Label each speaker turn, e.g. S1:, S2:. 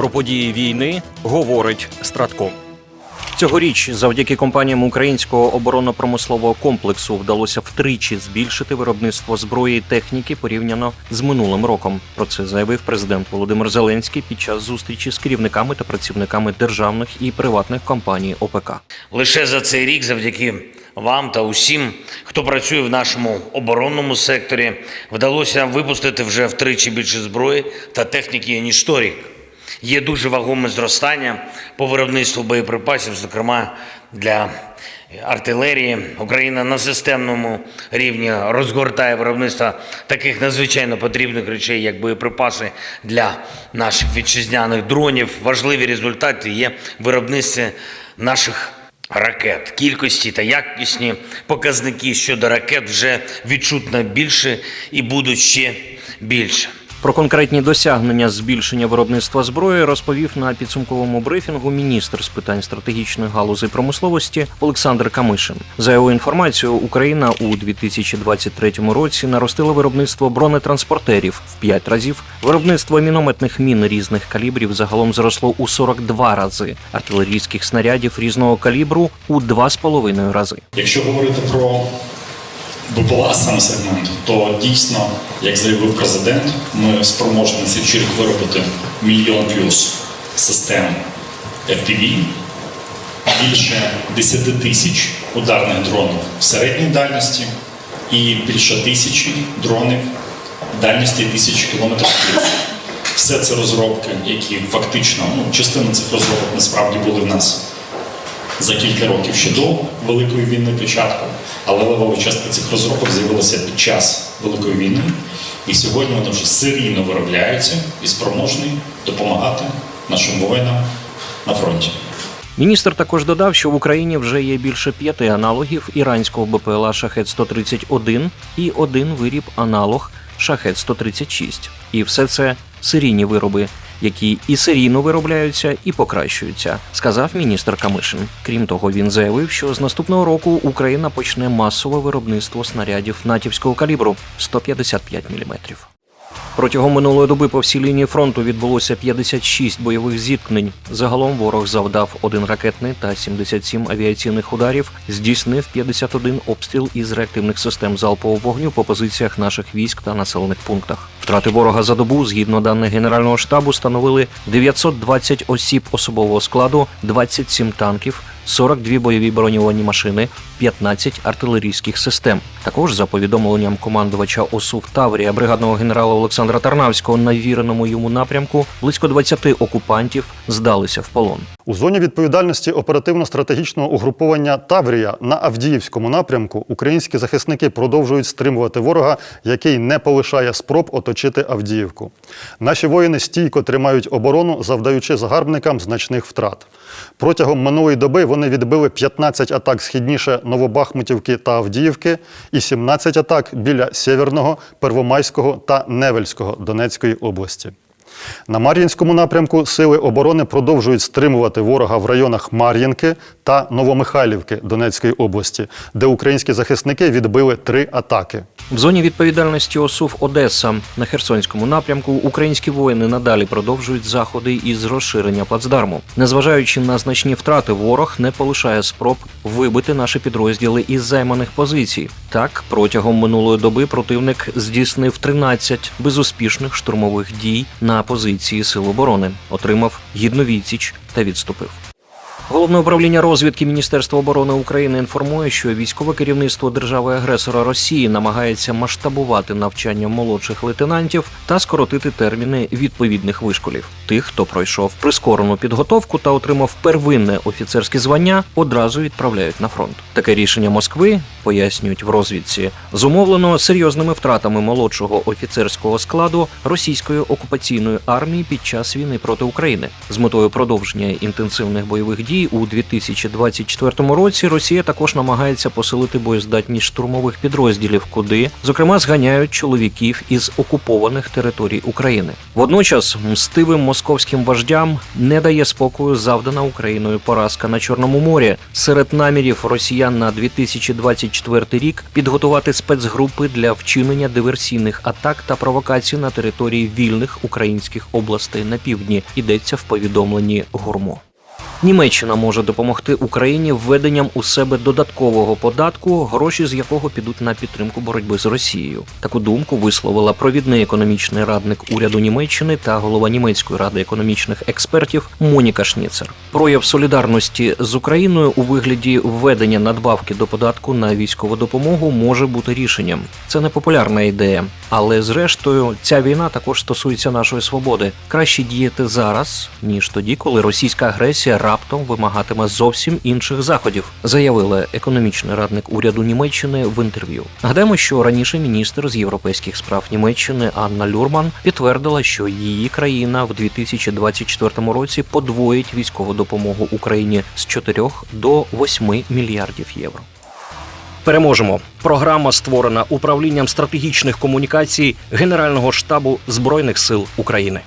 S1: Про події війни говорить Стратком. Цьогоріч завдяки компаніям українського оборонно-промислового комплексу вдалося втричі збільшити виробництво зброї і техніки порівняно з минулим роком. Про це заявив президент Володимир Зеленський під час зустрічі з керівниками та працівниками державних і приватних компаній ОПК.
S2: Лише за цей рік, завдяки вам та усім, хто працює в нашому оборонному секторі, вдалося випустити вже втричі більше зброї та техніки ніж торік. Є дуже вагоме зростання по виробництву боєприпасів, зокрема для артилерії. Україна на системному рівні розгортає виробництво таких надзвичайно потрібних речей, як боєприпаси для наших вітчизняних дронів. Важливі результати є в виробництві наших ракет. Кількості та якісні показники щодо ракет вже відчутно більше і будуть ще більше.
S1: Про конкретні досягнення збільшення виробництва зброї розповів на підсумковому брифінгу міністр з питань стратегічної галузі промисловості Олександр Камишин. За його інформацією, Україна у 2023 році наростила виробництво бронетранспортерів в 5 разів. Виробництво мінометних мін різних калібрів загалом зросло у 42 рази, артилерійських снарядів різного калібру у 2,5 рази.
S3: Якщо говорити про БПЛА сам сегмент, то дійсно, як заявив президент, ми спроможні цей рік виробити мільйон плюс систем FPV, більше 10 тисяч ударних дронів в середньої дальності і більше тисячі дронів дальності тисячі кілометрів плюс. Все це розробки, які фактично, ну, частина цих розробок насправді були в нас за кілька років ще до Великої війни початку, але левова частка цих розробок з'явилася під час Великої війни, і сьогодні вони вже серійно виробляються і спроможні допомагати нашим воїнам на фронті.
S1: Міністр також додав, що в Україні вже є більше п'яти аналогів іранського БПЛА Шахет 131 і один виріб аналог Шахет 136. І все це серійні вироби, які і серійно виробляються, і покращуються, сказав міністр Камишин. Крім того, він заявив, що з наступного року Україна почне масове виробництво снарядів натівського калібру 155 мм. Протягом минулої доби по всій лінії фронту відбулося 56 бойових зіткнень. Загалом ворог завдав один ракетний та 77 авіаційних ударів, здійснив 51 обстріл із реактивних систем залпового вогню по позиціях наших військ та населених пунктах. Втрати ворога за добу, згідно даних Генерального штабу, становили 920 осіб особового складу, 27 танків, 42 бойові броньовані машини, 15 артилерійських систем. Також за повідомленням командувача ОСУ в Таврія бригадного генерала Олександра Тарнавського на віреному йому напрямку близько 20 окупантів здалися в полон.
S4: У зоні відповідальності оперативно-стратегічного угруповання Таврія на Авдіївському напрямку українські захисники продовжують стримувати ворога, який не полишає спроб оточити Авдіївку. Наші воїни стійко тримають оборону, завдаючи загарбникам значних втрат. Протягом минулої доби вони відбили 15 атак східніше Новобахмутівки та Авдіївки і 17 атак біля Сєвєрного, Первомайського та Невельського Донецької області. На Мар'їнському напрямку сили оборони продовжують стримувати ворога в районах Мар'їнки та Новомихайлівки Донецької області, де українські захисники відбили три атаки.
S1: В зоні відповідальності ОСУВ Одеса на Херсонському напрямку українські воїни надалі продовжують заходи із розширення плацдарму. Незважаючи на значні втрати, ворог не полишає спроб вибити наші підрозділи із займаних позицій. Так, протягом минулої доби противник здійснив 13 безуспішних штурмових дій на позиції Сил оборони, отримав гідну відсіч та відступив. Головне управління розвідки Міністерства оборони України інформує, що військове керівництво держави-агресора Росії намагається масштабувати навчання молодших лейтенантів та скоротити терміни відповідних вишколів. Тих, хто пройшов прискорену підготовку та отримав первинне офіцерське звання, одразу відправляють на фронт. Таке рішення Москви пояснюють в розвідці, зумовлено серйозними втратами молодшого офіцерського складу російської окупаційної армії під час війни проти України з метою продовження інтенсивних бойових дій у 2024 році. Росія також намагається посилити боєздатність штурмових підрозділів, куди зокрема зганяють чоловіків із окупованих територій України. Водночас мстивим московським вождям не дає спокою завдана Україною поразка на Чорному морі. Серед намірів росіян на 2024 2024 рік підготувати спецгрупи для вчинення диверсійних атак та провокацій на території вільних українських областей на півдні. Йдеться в повідомленні Гурмо. Німеччина може допомогти Україні введенням у себе додаткового податку, гроші з якого підуть на підтримку боротьби з Росією. Таку думку висловила провідний економічний радник уряду Німеччини та голова німецької ради економічних експертів Моніка Шніцер. Прояв солідарності з Україною у вигляді введення надбавки до податку на військову допомогу може бути рішенням. Це непопулярна ідея, але зрештою ця війна також стосується нашої свободи. Краще діяти зараз ніж тоді, коли російська агресія раптом вимагатиме зовсім інших заходів, заявила економічний радник уряду Німеччини в інтерв'ю. Нагадаємо, що раніше міністр з європейських справ Німеччини Анна Люрман підтвердила, що її країна в 2024 році подвоїть військову допомогу Україні з 4 до 8 мільярдів євро. Переможемо. Програма створена управлінням стратегічних комунікацій Генерального штабу Збройних сил України.